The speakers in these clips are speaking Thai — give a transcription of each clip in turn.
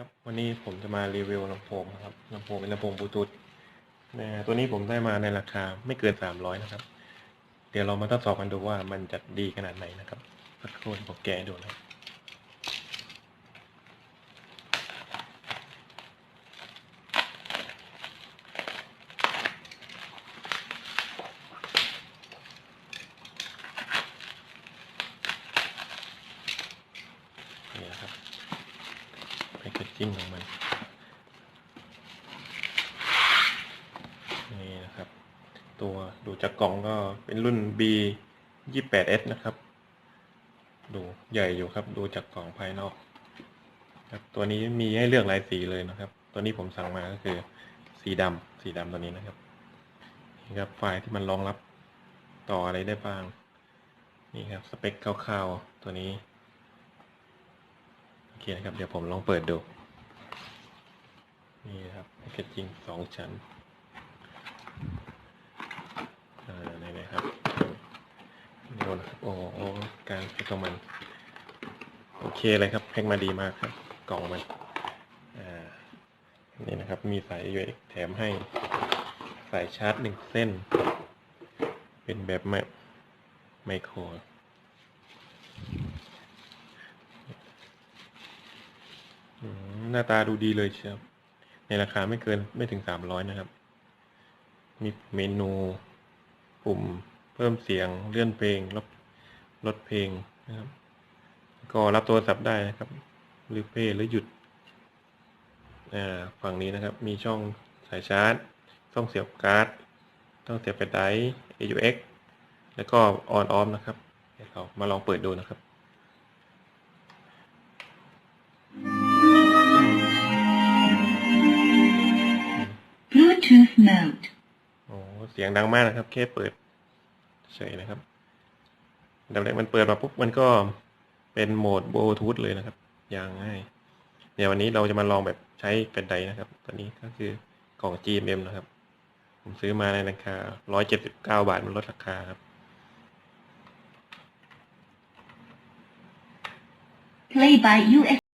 ครับ วันนี้ผมจะมารีวิวลำโพงนะครับลำโพงเป็นลำโพงบลูทูธนะตัวนี้ผมได้มาในราคาไม่เกินสามร้อยนะครับ เดี๋ยวเรามาทดสอบกันดูว่ามันจะดีขนาดไหนนะครับสักครู่ผมแก้ดูนะครับนี่นะครับแพคเก จจิ้งของมัน นี่นะครับ ตัวดูจากกล่องก็เป็นรุ่น B 28S นะครับ ดูใหญ่อยู่ครับ ดูจากกล่องภายนอก ครับ ตัวนี้มีให้เลือกหลายสีเลยนะครับ ตัวนี้ผมสั่งมาก็คือ สีดำสีดำตัวนี้นะครับ นี่ครับ ไฟล์ที่มันรองรับต่ออะไรได้บ้าง นี่ครับ สเปคคร่าวๆ ตัวนี้ คนะครับ เดี๋ยวผมลองเปิดดู นี่ครับแพคเกจจิ้งสองชั้นอ่านี่เลยครับโดนโอ้โหการแพ็คของมัน โอเคเลยครับแพ็คมาดีมากครับ กล่องมันนี่นะครับมีสาย USB แถมให้สายชาร์จหนึ่งเส้น เป็นแบบไมโคร อืม หน้าตาดูดีเลยเชียวในราคาไม่เกินไม่ถึงสามร้อยนะครับ มีเมนูปุ่มเพิ่มเสียงเลื่อนเพลงลดลดเพลงนะครับ ก็รับโทรศัพท์ได้นะครับ หรือเพลหรือหยุดฝั่งนี้นะครับ มีช่องสายชาร์จ ช่องเสียบการ์ดช่องเสียบแฟลชไดร AUX แล้วก็ออนออฟนะครับเดี๋ยวเรามาลองเปิดดูนะครับ สียงดังมากนะครับ แค่เปิดเฉยนะครับอันดับแรกมันเปิดมาปุ๊บมันก็เป็นโหมดบลูทูธเลยนะครับ อย่างง่ายเดี๋ยววันนี้เราจะมาลองแบบใช้เป็นไดนะครับ ตัวนี้ก็คือกล่อง GMM นะครับ ผมซื้อมาในราคา 179 บาท มันลดราคาครับ Play by US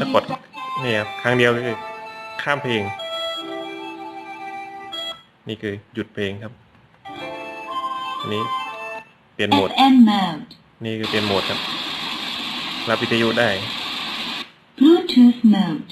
ถ้ากดนี่ครับครั้งเดียวก็คือข้ามเพลง นี่คือหยุดเพลงครับอันนี้เปลี่ยนโหมด FM mode. นี่คือเปลี่ยนโหมดครับรับวิทยุได้ Bluetooth mode.